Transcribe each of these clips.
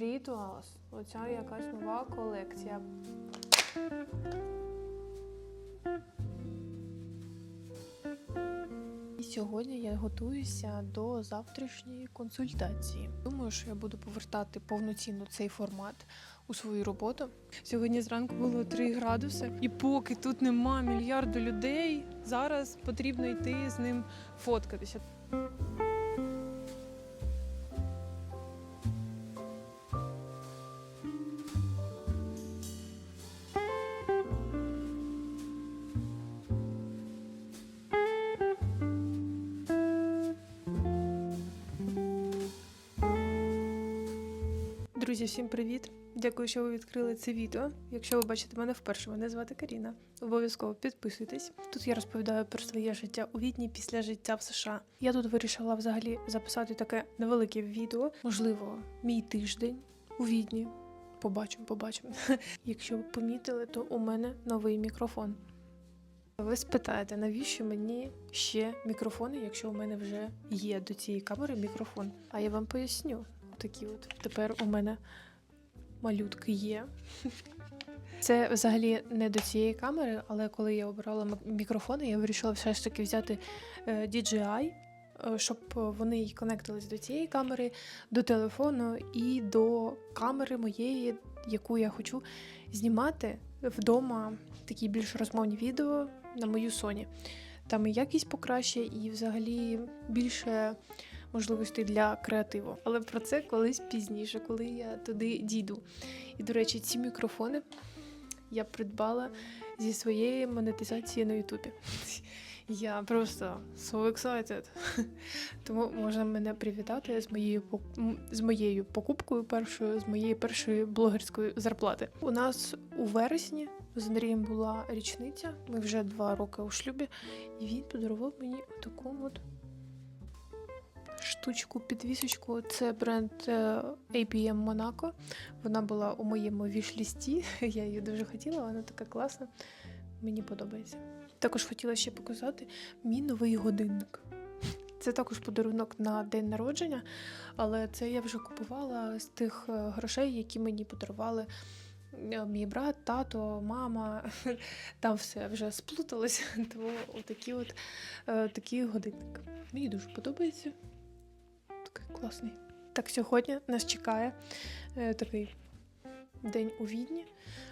Rituals. Оця якась нова колекція. І сьогодні я готуюся до завтрашньої консультації. Думаю, що я буду повертати повноцінно цей формат у свою роботу. Сьогодні зранку було 3 градуси, і поки тут нема мільярду людей, зараз потрібно йти з ним фоткатися. Друзі, всім привіт! Дякую, що ви відкрили це відео. Якщо ви бачите мене вперше, мене звати Каріна. Обов'язково підписуйтесь. Тут я розповідаю про своє життя у Відні після життя в США. Я тут вирішила взагалі записати таке невелике відео, можливо, мій тиждень у Відні. Побачимо, побачимо. Якщо ви помітили, то у мене новий мікрофон. Ви спитаєте, навіщо мені ще мікрофони, якщо у мене вже є до цієї камери мікрофон? А я вам поясню. Такі от тепер у мене малютки є. Це взагалі не до цієї камери, але коли я обирала мікрофони, я вирішила все ж таки взяти е, DJI, е, щоб вони конектились до цієї камери, до телефону і до камери моєї, яку я хочу знімати вдома такі більш розмовні відео на мою Sony. Там і якість покраще, і взагалі більше можливостей для креативу. Але про це колись пізніше, коли я туди дійду. І, до речі, ці мікрофони я придбала зі своєї монетизації на Ютубі. Я просто so excited. Тому можна мене привітати з моєю з моєю покупкою першою, з моєї першої блогерської зарплати. У нас у вересні з Андрієм була річниця. Ми вже два роки у шлюбі, і він подарував мені таку от штучку підвісочку. Це бренд е, APM Monaco. Вона була у моєму вішлісті. Я її дуже хотіла, вона така класна. Мені подобається. Також хотіла ще показати мій новий годинник. Це також подарунок на день народження, але це я вже купувала з тих е, грошей, які мені подарували е, мій брат, тато, мама. Там все вже сплуталося. Тому отакі от такий годинник. Мені дуже подобається. Класний. Так, сьогодні нас чекає е, такий день у Відні.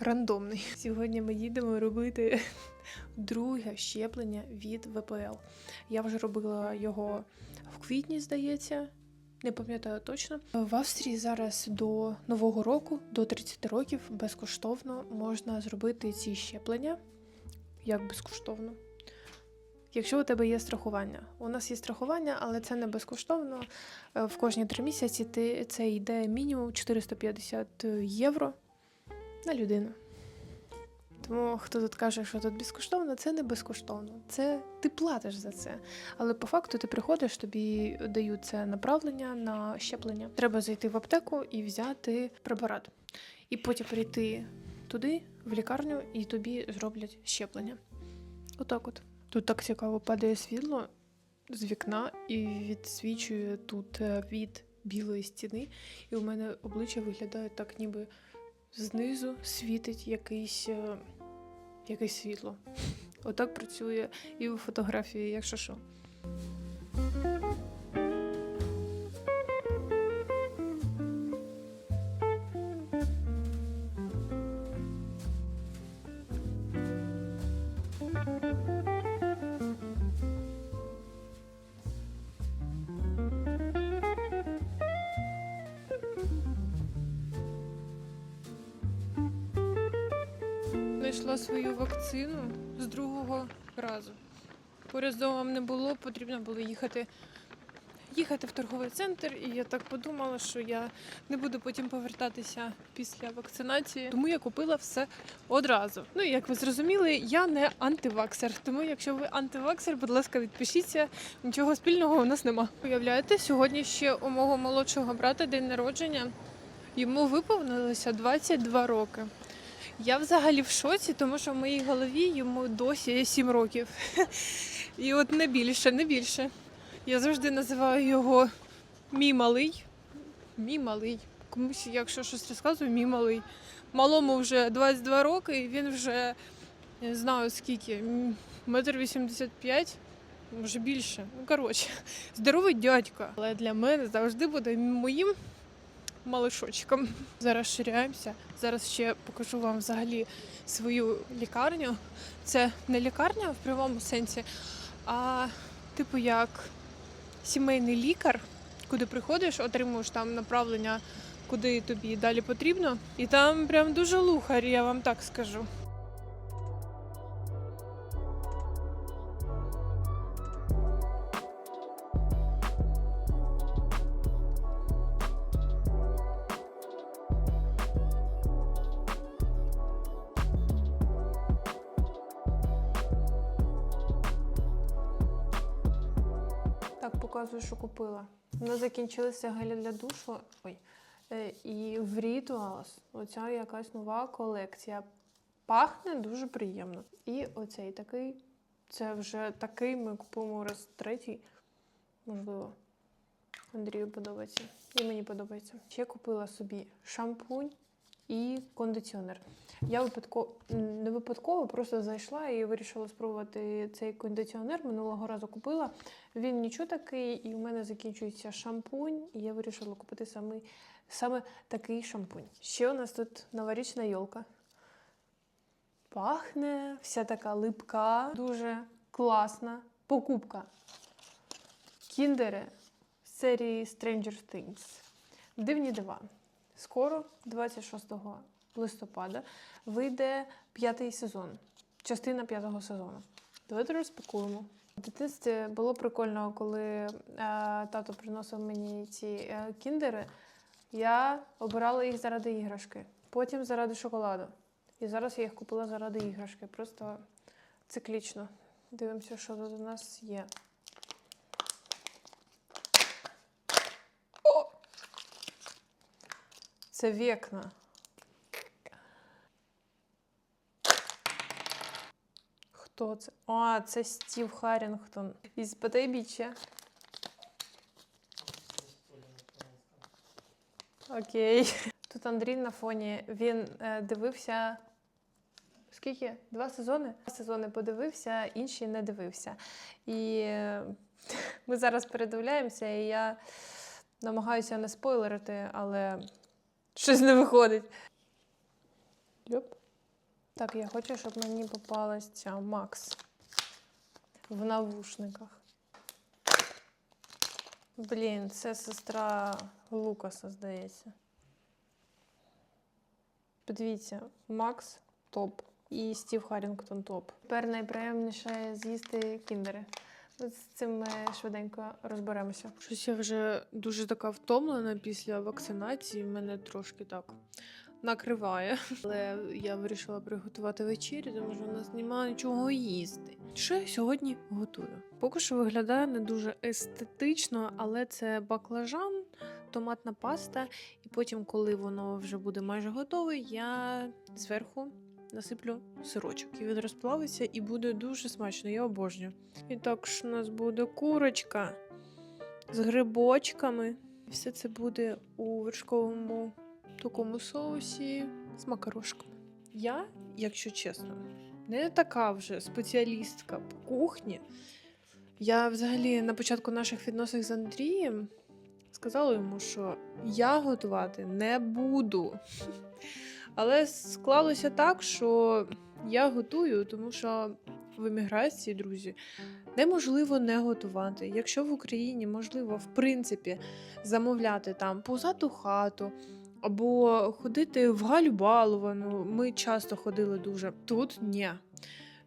Рандомний. Сьогодні ми їдемо робити друге щеплення від ВПЛ. Я вже робила його в квітні, здається. Не пам'ятаю точно. В Австрії зараз до Нового року, до 30 років, безкоштовно можна зробити ці щеплення. Як безкоштовно? Якщо у тебе є страхування. У нас є страхування, але це не безкоштовно. Е, В кожні три місяці ти, це йде мінімум 450 євро на людину. Тому хто тут каже, що тут безкоштовно, це не безкоштовно. Це ти платиш за це. Але по факту ти приходиш, тобі дають це направлення на щеплення. Треба зайти в аптеку і взяти препарат. І потім прийти туди, в лікарню, і тобі зроблять щеплення. Отак от. Тут так цікаво падає світло з вікна і відсвічує тут е, від білої стіни. І у мене обличчя виглядає так, ніби знизу світить якийсь, е, якесь світло. Отак працює і у фотографії, якщо що. Свою вакцину з другого разу. Поряд з домом не було, потрібно було їхати, їхати в торговий центр, і я так подумала, що я не буду потім повертатися після вакцинації. Тому я купила все одразу. Ну як ви зрозуміли, я не антиваксер. Тому, якщо ви антиваксер, будь ласка, відпишіться. Нічого спільного у нас нема. Уявляєте, сьогодні ще у мого молодшого брата день народження. Йому виповнилося 22 роки. Я взагалі в шоці, тому що в моїй голові йому досі 7 років. І от не більше, не більше. Я завжди називаю його мій малий. Мій малий. комусь, якщо щось розказую, мій малий. Малому вже 22 роки, і він вже не знаю скільки, метр 85, може більше. Ну, коротше, здоровий дядько. Але для мене завжди буде моїм малишочком. Зараз ширяємося. Зараз ще покажу вам взагалі свою лікарню. Це не лікарня в прямому сенсі, а типу як сімейний лікар, куди приходиш, отримуєш там направлення, куди тобі далі потрібно. І там прям дуже лухар, я вам так скажу. Так, показую, що купила. У нас закінчилися гелі для душу. Ой. Е, І в Rituals оця якась нова колекція. Пахне дуже приємно. І оцей такий. Це вже такий ми купуємо раз третій. Можливо. Андрію подобається. І мені подобається. Ще купила собі шампунь і кондиціонер. Я випадково не випадково просто зайшла і вирішила спробувати цей кондиціонер. Минулого разу купила. Він нічого такий, і у мене закінчується шампунь, і я вирішила купити саме, саме такий шампунь. Ще у нас тут новорічна йолка. Пахне, вся така липка, дуже класна покупка. Кіндери з серії Stranger Things. Дивні дива. Скоро, 26 листопада, вийде п'ятий сезон, частина п'ятого сезону. Давайте розпакуємо. В дитинстві було прикольно, коли е, тато приносив мені ці е, кіндери. Я обирала їх заради іграшки, потім заради шоколаду. І зараз я їх купила заради іграшки. Просто циклічно. Дивимося, що тут у нас є. Це вікна. Хто це? А, це Стів Харрінгтон із Потайбіччя. Окей. Тут Андрій на фоні. Він е, дивився. Скільки? Два сезони? Два сезони подивився, інші не дивився. І е, ми зараз передивляємося, і я намагаюся не спойлерити, але щось не виходить. Йоп. Так, я хочу, щоб мені попалась ця Макс в навушниках. Блін, це сестра Лукаса, здається. Подивіться, Макс топ і Стів Харрінгтон топ. Тепер найприємніше з'їсти кіндери. З цим ми швиденько розберемося. Щось я вже дуже така втомлена після вакцинації. Мене трошки так накриває. Але я вирішила приготувати вечерю, тому що у нас немає нічого їсти. Що я сьогодні готую? Поки що виглядає не дуже естетично, але це баклажан, томатна паста. І потім, коли воно вже буде майже готове, я зверху насиплю сирочок. І він розплавиться і буде дуже смачно. Я обожнюю. І також у нас буде курочка з грибочками. І все це буде у вершковому такому соусі з макарошками. Я, якщо чесно, не така вже спеціалістка по кухні. Я взагалі на початку наших відносин з Андрієм сказала йому, що я готувати не буду. Але склалося так, що я готую, тому що в еміграції, друзі, неможливо не готувати. Якщо в Україні можливо, в принципі, замовляти там позату хату або ходити в Галю Баловану, ми часто ходили дуже. Тут ні.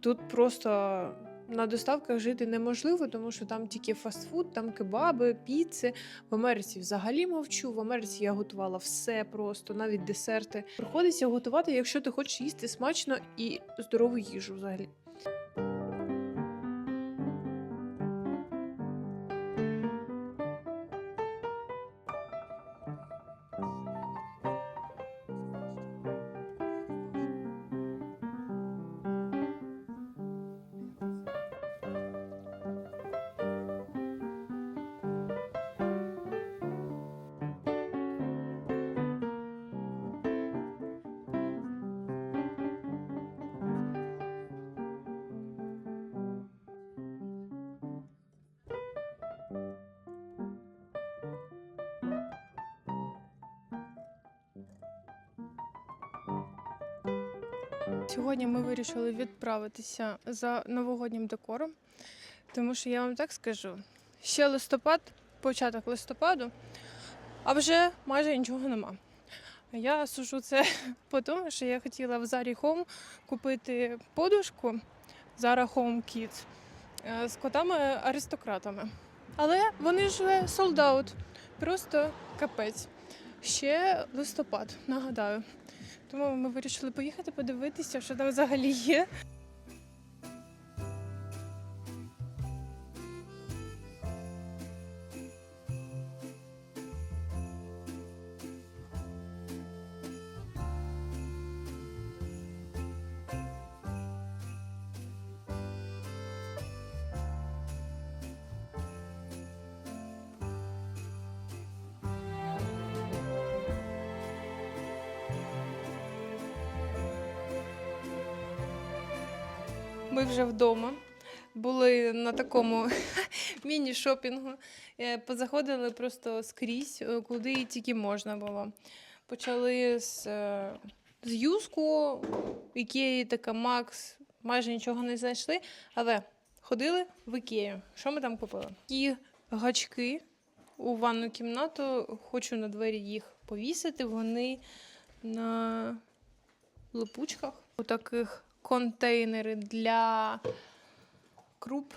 Тут просто на доставках жити неможливо, тому що там тільки фастфуд, там кебаби, піци. В Америці взагалі мовчу. В Америці я готувала все просто, навіть десерти. Приходиться готувати, якщо ти хочеш їсти смачно і здорову їжу взагалі. Сьогодні ми вирішили відправитися за новогоднім декором, тому що я вам так скажу: ще листопад, початок листопаду, а вже майже нічого нема. Я сужу це по тому, що я хотіла в Зарі Home купити подушку Zara Home Kids е, з котами-аристократами. Але вони ж out. Просто капець. Ще листопад, нагадаю. Тому ми вирішили поїхати подивитися, що там взагалі є. Ми вже вдома. Були на такому міні-шопінгу. Е, Позаходили просто скрізь, е, куди тільки можна було. Почали з, е, з юску, Ікеї, така Макс, майже нічого не знайшли, але ходили в Ікею. Що ми там купили? Такі гачки у ванну кімнату. Хочу на двері їх повісити. Вони на липучках. У таких контейнери для круп.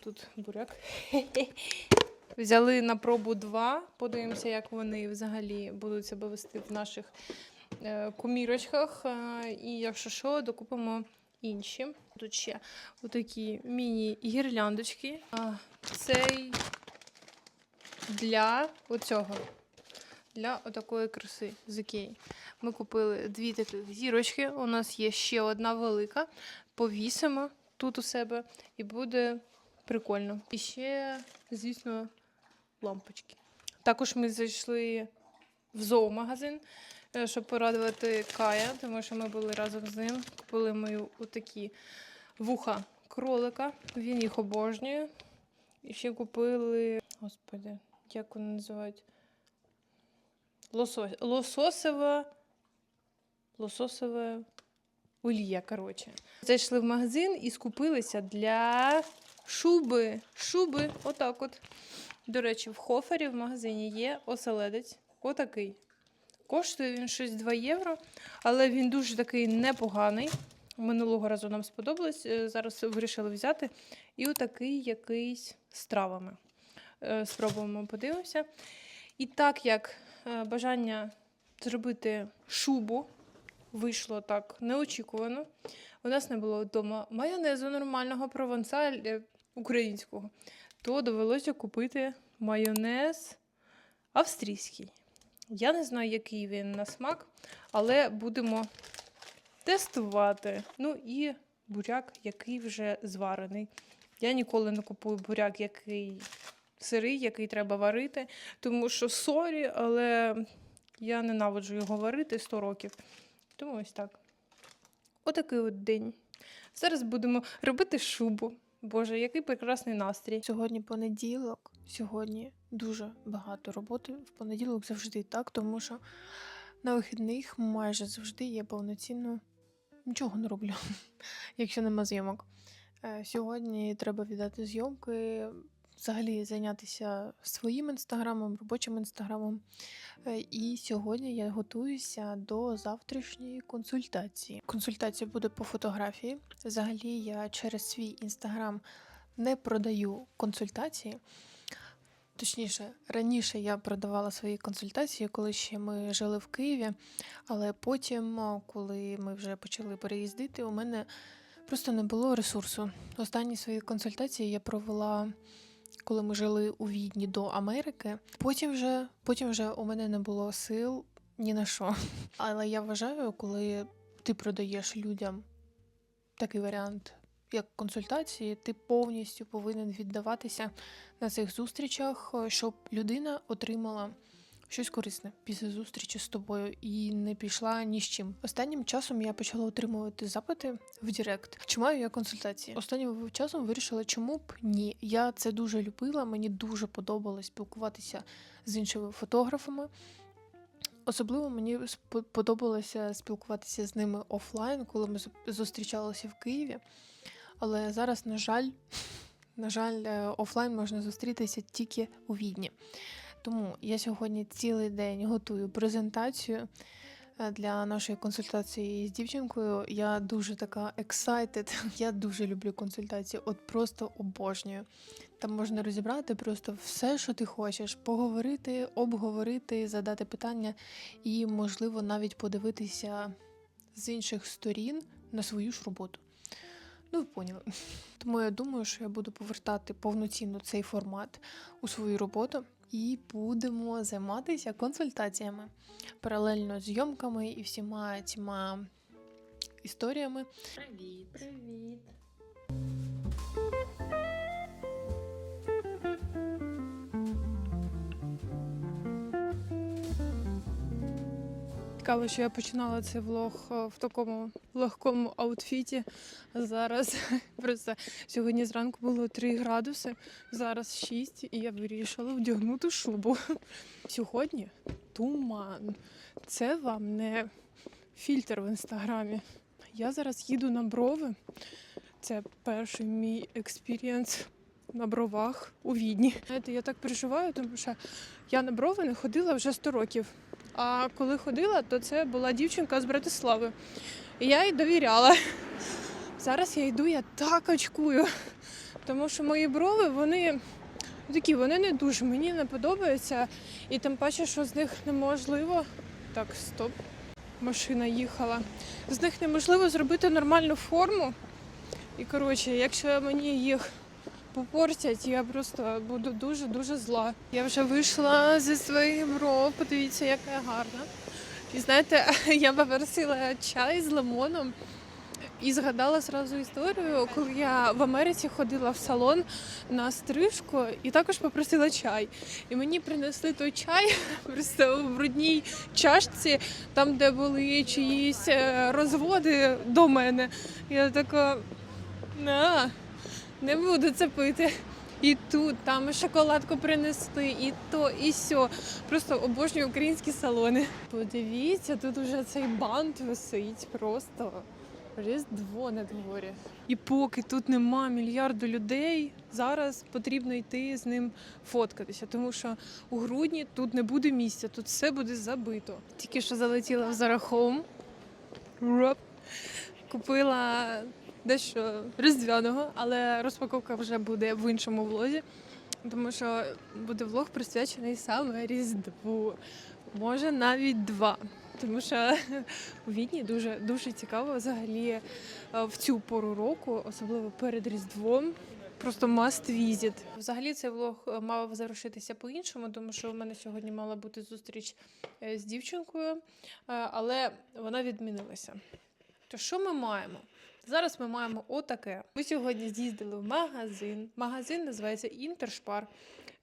Тут буряк. Взяли на пробу два. Подивимося, як вони взагалі будуть себе вести в наших е, комірочках. Е, і якщо що, докупимо інші. Тут ще отакі міні-гірляндочки. Цей для оцього. Для отакої краси з Ікеї. Ми купили дві таких зірочки. У нас є ще одна велика. Повісимо тут у себе і буде прикольно. І ще, звісно, лампочки. Також ми зайшли в зоомагазин, е, щоб порадувати Кая, тому що ми були разом з ним. Купили мою отакі вуха кролика. Він їх обожнює. І ще купили. Господи, як вони називають? Лосось, лососева, лососове олія, коротше. Зайшли в магазин і скупилися для шуби. Шуби, отак от. До речі, в Хофері в магазині є оселедець. Отакий. Коштує він щось 2 євро, але він дуже такий непоганий. Минулого разу нам сподобалось. е, Зараз вирішили взяти. І отакий якийсь з травами. Е, Спробуємо подивимося. І так як е, бажання зробити шубу вийшло так неочікувано. У нас не було вдома майонезу нормального провансаль е, українського, то довелося купити майонез австрійський. Я не знаю, який він на смак, але будемо тестувати. Ну і буряк, який вже зварений. Я ніколи не купую буряк, який сирий, який треба варити, тому що сорі, але я ненавиджу його варити 100 років. Тому ось так. Отакий от день. Зараз будемо робити шубу. Боже, який прекрасний настрій. Сьогодні понеділок. Сьогодні дуже багато роботи. В понеділок завжди так, тому що на вихідних майже завжди я повноцінно нічого не роблю, якщо нема зйомок. Е, Сьогодні треба віддати зйомки, взагалі зайнятися своїм інстаграмом, робочим інстаграмом. Е, І сьогодні я готуюся до завтрашньої консультації. Консультація буде по фотографії. Взагалі, я через свій інстаграм не продаю консультації. Точніше, раніше я продавала свої консультації, коли ще ми жили в Києві. Але потім, коли ми вже почали переїздити, у мене просто не було ресурсу. Останні свої консультації я провела, коли ми жили у Відні до Америки. Потім вже, потім вже у мене не було сил ні на що. Але я вважаю, коли ти продаєш людям такий варіант, як консультації, ти повністю повинен віддаватися на цих зустрічах, щоб людина отримала щось корисне після зустрічі з тобою і не пішла ні з чим. Останнім часом я почала отримувати запити в Директ. Чи маю я консультації? Останнім часом вирішила, чому б ні. Я це дуже любила, мені дуже подобалось спілкуватися з іншими фотографами. Особливо мені подобалося спілкуватися з ними офлайн, коли ми зу- зустрічалися в Києві. Але зараз, на жаль, на жаль, е, офлайн можна зустрітися тільки у Відні. Тому я сьогодні цілий день готую презентацію е, для нашої консультації з дівчинкою. Я дуже така excited. Я дуже люблю консультації, от просто обожнюю. Там можна розібрати просто все, що ти хочеш, поговорити, обговорити, задати питання і, можливо, навіть подивитися з інших сторін на свою ж роботу. Ну, ви поняли. Тому я думаю, що я буду повертати повноцінно цей формат у свою роботу і будемо займатися консультаціями паралельно з зйомками і всіма цими історіями. Привіт. Привіт! Цікаво, що я починала цей влог е, в такому легкому аутфіті. Зараз просто сьогодні зранку було 3 градуси, зараз 6, і я вирішила вдягнути шубу. Сьогодні туман. Це вам не фільтр в інстаграмі. Я зараз їду на брови. Це перший мій експірієнс на бровах у Відні. Знаєте, я так переживаю, тому що я на брови не ходила вже 100 років. А коли ходила, то це була дівчинка з Братислави. І я їй довіряла. Зараз я йду, я так очкую. Тому що мої брови, вони такі, вони не дуже мені не подобаються. І тим паче, що з них неможливо. Так, стоп. Машина їхала. З них неможливо зробити нормальну форму. І коротше, якщо мені їх попортять, я просто буду дуже-дуже зла. Я вже вийшла зі своїх бров, подивіться, яка я гарна. І знаєте, я попросила чай з лимоном і згадала зразу історію, коли я в Америці ходила в салон на стрижку і також попросила чай. І мені принесли той чай просто в брудній чашці, там, де були чиїсь е, розводи до мене. Я така. На, не буду це пити. І тут, там шоколадку принесли, і то, і сьо. Просто обожнюю українські салони. Подивіться, тут уже цей бант висить. Просто різдво на дворі. І поки тут нема мільярду людей, зараз потрібно йти з ним фоткатися, тому що у грудні тут не буде місця, тут все буде забито. Тільки що залетіла в. Роп. Купила дещо різдвяного, але розпаковка вже буде в іншому влозі, тому що буде влог присвячений саме Різдву. Може навіть два. Тому що у Відні дуже дуже цікаво взагалі е, в цю пору року, особливо перед Різдвом. Просто must visit. Взагалі цей влог е, мав завершитися по-іншому, тому що у мене сьогодні мала бути зустріч е, з дівчинкою, але вона відмінилася. То що ми маємо? Зараз ми маємо отаке. Ми сьогодні з'їздили в магазин. Магазин називається Інтершпар.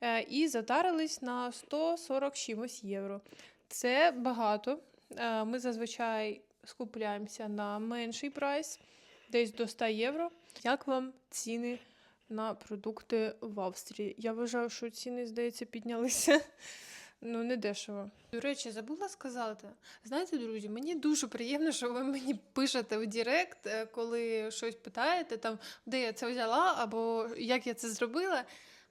е, І затарились на 140 чимось євро. Це багато. Е, Ми зазвичай скупляємося на менший прайс, десь до 100 євро. Як вам ціни на продукти в Австрії? Я вважаю, що ціни, здається, піднялися. Ну, не дешево. До речі, забула сказати. Знаєте, друзі, мені дуже приємно, що ви мені пишете в Директ, е, коли щось питаєте, там, де я це взяла, або як я це зробила.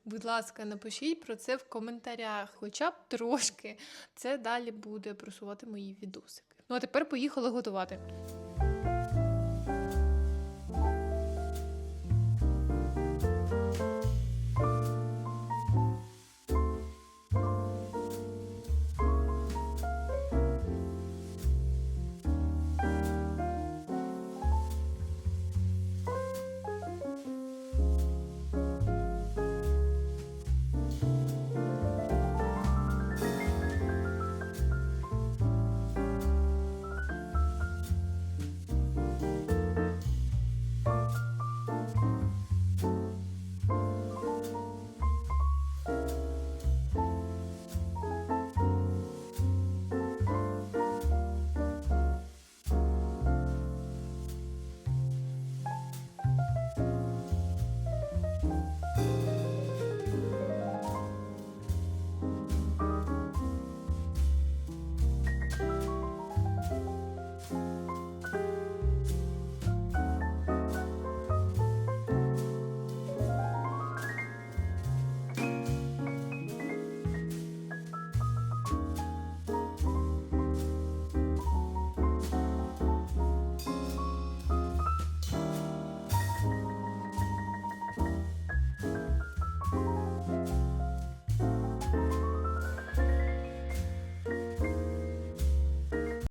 Будь ласка, напишіть про це в коментарях, хоча б трошки. Це далі буде просувати мої відосики. Ну а тепер поїхали готувати.